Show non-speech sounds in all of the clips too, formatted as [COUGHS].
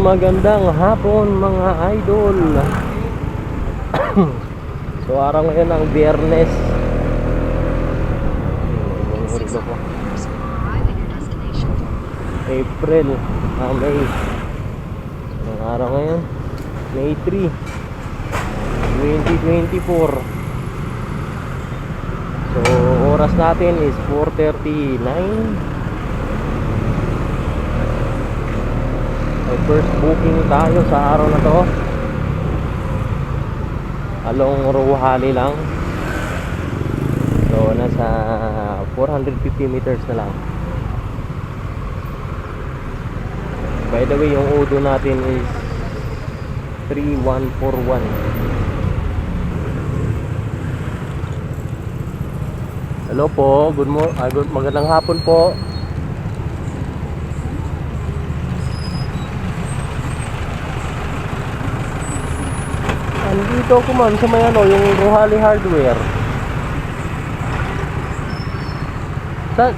magandang hapon mga idol. [COUGHS] So araw ngayon ang biyernes. April ah, May. Ang araw ngayon May 3 2024 So oras natin is 4.39 May first booking tayo sa araw na to. Along Ruhali lang. So, nasa 450 meters na lang. By the way, yung Udo natin is 3141. Hello po, good mo ah, good, magandang hapon po. Andito ako ma'am sa may ano, yung Rohali Hardware. Sa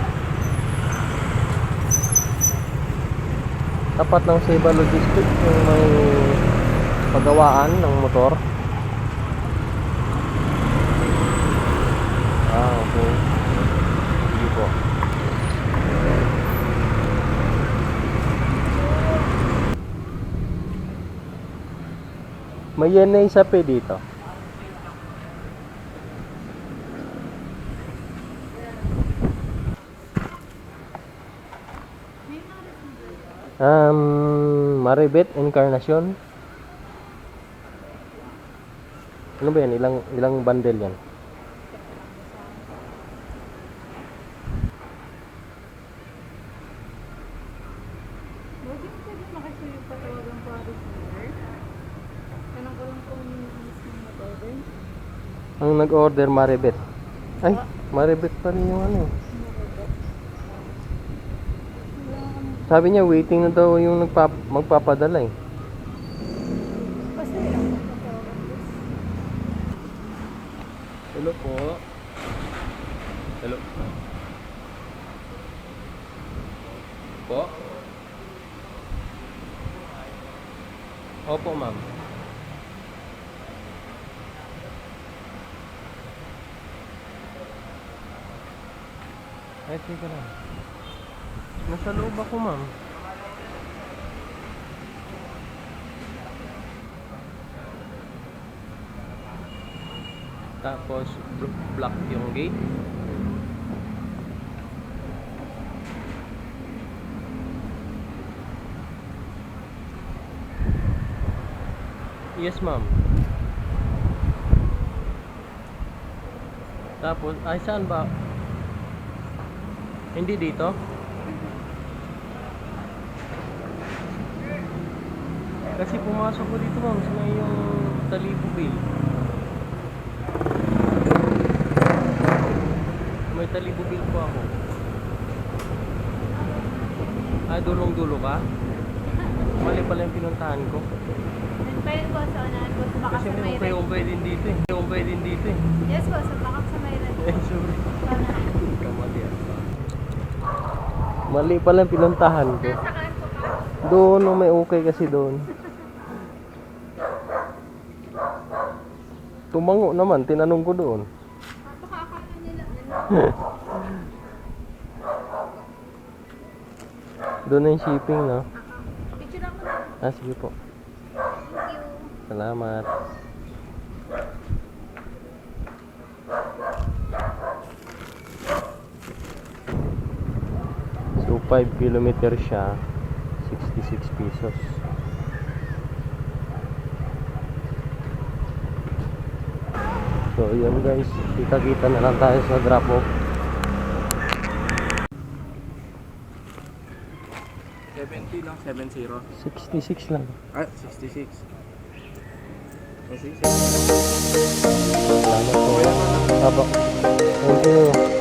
tapat ng Seba Logistics yung may pagawaan ng motor. Ah, okay. Sige po. May yenay sa pe dito. Um, Maribet Encarnacion. Ano ba yan? Ilang, ilang bundle yan? Ang nag-order Maribet. Ay, Maribet pa rin yung ano. eh. Sabi niya waiting na daw yung nagpap magpapadala eh. Hello po. Hello. Po? Opo, ma'am. Ay, teka lang. Nasa loob ako, ma'am. Tapos, bl- block yung gate. Yes, ma'am. Tapos, ay saan ba? Hindi dito? Kasi pumasok ko dito, ma'am, sa yung Talibo Bill. May Talibo Bill po ako. Ah, dulong-dulo ka? Mali pala yung pinuntahan ko. Pwede po sa unahan po baka Kasi sa may may umpay-umpay din dito eh. Umpay din dito eh. Yes po, sa baka sa may red. Eh, sorry. Sa unahan. Kamali ah. Mali pala pinuntahan ko. Doon, oh, may okay kasi doon. Tumango naman, tinanong ko doon. [LAUGHS] Doon na yung shipping, no? Ah, sige po. Salamat. So, 5 kilometer siya. 66 pesos. So, yun guys. Kita-kita na lang tayo sa drop-off. 70 lang, 70. 66 lang. Ah, 66. Okay. Salamat po. Haba. Thank you.